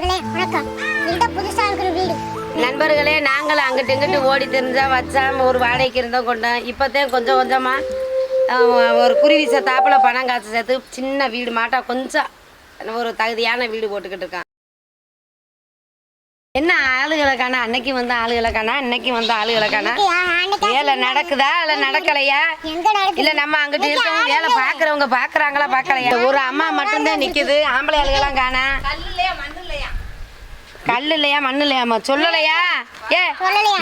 நண்பர்களே வணக்கம். இதுதான் புதுசா இருக்கிற வீடு. நண்பர்களே நாங்கள் அங்கிட்டு இங்கிட்டு ஓடி தெரிஞ்சா வச்சாம ஒரு வாடகைக்கு இருந்தோம் கொண்டோம். இப்போதான் கொஞ்சம் கொஞ்சமா அஹ், ஒரு குருவி தாப்பில் பணம் காசு சேர்த்து சின்ன வீடு மாட்டா கொஞ்சம் ஒரு தகுதியான வீடு போட்டுக்கிட்டு இருக்கான். என்ன ஆளுகளை காணா? அன்னைக்கு வந்த ஆளுகளை காணா? இன்னைக்கு வந்த ஆளுகளை காணா? வேலை நடக்குதா? இல்ல நடக்கலையா? இல்ல நம்ம அங்கிட்டு இருக்கவங்க வேலை பாக்குறவங்க பாக்குறாங்களா பாக்கலையா ஒரு அம்மா மட்டும்தான் நிக்குது ஆம்பளை ஆளுகெல்லாம் காணா. கல்லு இல்லையா மண்ணு இல்லையாமா சொல்லலையா? ஏ.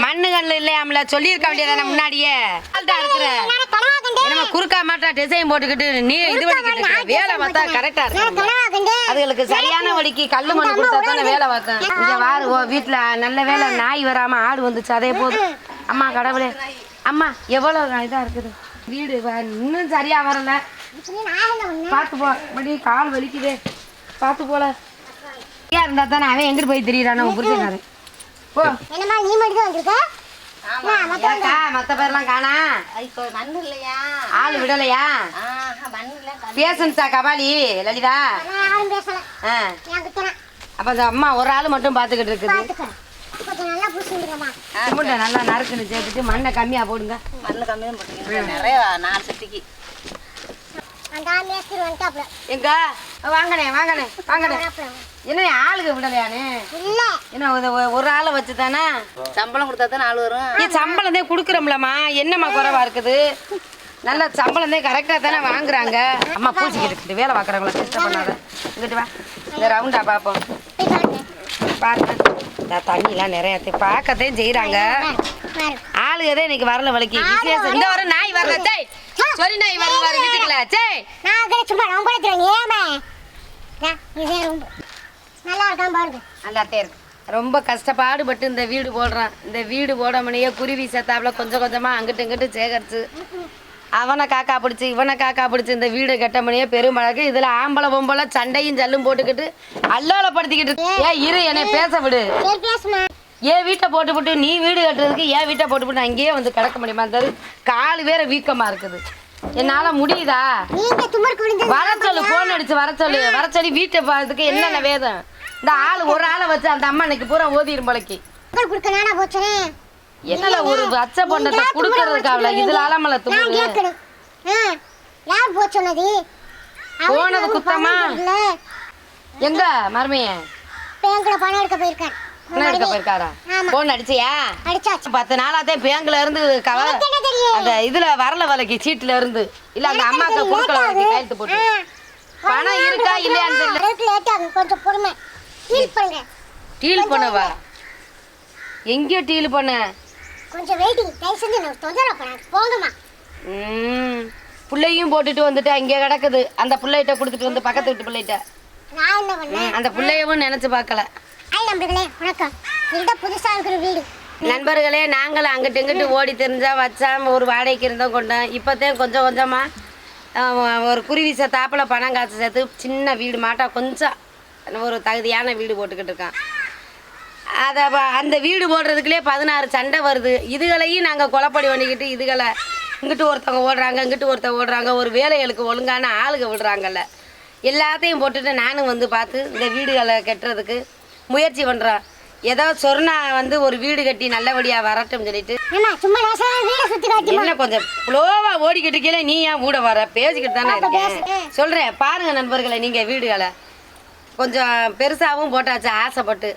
மண்ணு கல்லு இல்லையாம்ல? சொல்லியிருக்க வேண்டியதானே முன்னாடியே? என்னமா குறுக்கா மாட்டா டிசைன் போட்டுக்கிட்டு நீ இது பண்ணிக்கிட்டு வேலை பார்த்தா கரெக்டா இருக்கு அதுகளுக்கு சரியான வழிக்கு கல்லு மண்ணு கொடுத்தா தானே வேலை பார்த்தேன் இங்க வாரு ஓ வீட்டுல நல்ல வேலை நாய் வராம ஆடு வந்துச்சு அதே போதும் அம்மா கடவுளே. அம்மா எவ்வளவு இதா இருக்குது? வீடு இன்னும் சரியா வரல. பார்த்து போ. கால் வலிக்குதே. பார்த்து போல. ஐயா இருந்தா தானே அவன் எங்கிட்டு போய் திரியிறானோ? புரிஞ்சுக்காரு போ. என்னம்மா நீ மட்டும் தான் வந்திருக்க நான் மத்த ஏக்கா மத்த பேர்லாம் காணா? இப்போ மண்ணு இல்லையா ஆள் விடலையா? ஆஹா மண்ணு இல்லை பேசன்ஸா கபாலி லலிதா? அப்ப அந்த அம்மா ஒரு ஆள் மட்டும் பார்த்துக்கிட்டு இருக்குது. நல்லா நறுக்குன்னு சேர்த்துட்டு மண்ணை கம்மியா போடுங்க. மண்ணு கம்மியாக போட்டுக்கிறேன் நிறைய நாலு சட்டிக்கு. அந்த மேஸ்திரி வந்துட்டாப்ல எங்க? வாங்கண்ணே வாங்கண்ணே வாங்கண்ணே. என்ன ஆளுங்க விடலையானே இல்ல. என்ன ஒரு- ஆளை வச்சு தானே சம்பளம் கொடுத்தா தான் நாலு வரும்? ஏ சம்பளம் தான் கொடுக்குறோம்லம்மா. என்னம்மா குறைவா இருக்குது? நல்ல சம்பளம் தான் கரெக்டாக தானே வாங்குறாங்க. அம்மா பூச்சிக்கிட்டு இருக்குது. வேலை பார்க்குறவங்கள கஷ்டம் பண்ணாத. இங்கிட்டு வா. இந்த ரவுண்டா பார்ப்போம். பாருங்க. தண்ணிலாம் நிறைய பார்க்கத்தான் செய்கிறாங்க பாரு ஆளுக தான் இன்னைக்கு வரல வலிக்கு விசேஷம் இந்த வர நாய் வரல. சொரி வரல வர வீட்டுக்குள்ள. சே. நான் அங்கே சும்மா நான் படுத்துறேன் ஏமா ரொம்ப நல்லா இருக்கான் பாருங்க நல்லாத்தே இருக்கு. ரொம்ப கஷ்டப்பாடுபட்டு இந்த வீடு போடுறான். இந்த வீடு போடமனையே குருவி செத்தாப்புல கொஞ்சம் கொஞ்சமா அங்கிட்டு இங்கிட்டு சேகரிச்சு. அவனை காக்கா பிடிச்சி இவனை காக்கா பிடிச்சி இந்த வீடு கட்டமனையே பெருமழகு இதுல ஆம்பளை பொம்பளை சண்டையும் ஜல்லும் போட்டுக்கிட்டு அல்லோலப்படுத்திக்கிட்டு இருக்கு. ஏன் இரு என்னை பேச விடு. ஏன் வீட்டை போட்டுவிட்டு நீ வீடு கட்டுறதுக்கு ஏன் வீட்டை போட்டுவிட்டு அங்கேயே வந்து கிடக்க முடியுமா? அந்த கால் வேற வீக்கமா இருக்குது. என்னால முடியுதா? வர சொல்லு போன் அடிச்சு வர சொல்லு. வர சொல்லி வீட்டை பார்த்துக்கு என்னென்ன வேதம்? இந்த ஆள் ஒரு ஆளை வச்சு அந்த அம்மா இன்னைக்கு பூரா ஓதிரும் போலக்கு. என்னல ஒரு அச்ச பொண்ணத்தை குடுக்கறதுக்கு அவள இதுல அலமல தும்பு யார் போக சொன்னது? போனது குத்தமா? எங்க மருமைய? பேங்க்ல பணம் எடுக்க போயிருக்கார் என்ன எடுக்க போயிருக்காரா. போன் அடிச்சியா? அடிச்சாச்சு. பத்து நாளாத்தே பேங்க்ல இருந்து கவ? அந்த இதுல வரல வலைக்கு சீட்டுல இருந்து. இல்ல அந்த அம்மாக்கு குடுக்கல வலைக்கு கையெழுத்து போட்டு. பணம் இருக்கா இல்லையான்னு தெரியல. கொஞ்சம் பொறுமை ஃபீல் பண்ணுங்க. டீல் பண்ணவா? எங்கேயோ டீல் பண்ண. கொஞ்சம் வெயிட்டிங். தயவு செஞ்சு நான் தொந்தரவு போங்கம்மா. ம். புள்ளையும் போட்டுட்டு வந்துட்டு அங்கே கிடக்குது. அந்த புள்ளைகிட்ட கொடுத்துட்டு வந்து பக்கத்து வீட்டு பிள்ளைகிட்ட. நான் என்ன பண்ணேன்? ம், அந்த புள்ளையவும் நினைச்சு பார்க்கல. நண்பர்களே வணக்கம். இதுதான் புதுசா இருக்கிற வீடு. நண்பர்களே நாங்கள் அங்கிட்டு இங்கிட்டு ஓடி தெரிஞ்சா வச்சாம ஒரு வாடகைக்கு இருந்தோம் கொண்டோம். இப்போதான் கொஞ்சம் கொஞ்சமா அஹ், ஒரு குருவி தாப்பில் பணம் காசு சேர்த்து சின்ன வீடு மாட்டா கொஞ்சம் ஒரு தகுதியான வீடு போட்டுக்கிட்டு இருக்கான். அதை அந்த வீடு போடுறதுக்குள்ளே பதினாறு சண்டை வருது. இதுகளையும் நாங்கள் கொலைப்படி பண்ணிக்கிட்டு இதுகளை இங்கிட்டு ஒருத்தவங்க ஓடுறாங்க இங்கிட்டு ஒருத்தவங்க ஓடுறாங்க ஒரு வேலைகளுக்கு ஒழுங்கான ஆளுங்க விடுறாங்கல்ல. எல்லாத்தையும் போட்டுட்டு நானும் வந்து பார்த்து இந்த வீடுகளை கட்டுறதுக்கு முயற்சி பண்ணுறேன் ஏதோ சொர்ணா வந்து ஒரு வீடு கட்டி நல்லபடியாக வரட்டும் சொல்லிட்டு. வீடை என்ன கொஞ்சம் ஸ்லோவா ஓடிக்கிட்டு இருக்கீங்களே நீ ஏன் கூட வர? பேசிக்கிட்டு தானே இருக்கேன். சொல்கிறேன் பாருங்க நண்பர்களை நீங்கள் வீடுகளை. கொஞ்சம் பெருசாகவும் போட்டாச்சு ஆசைப்பட்டு.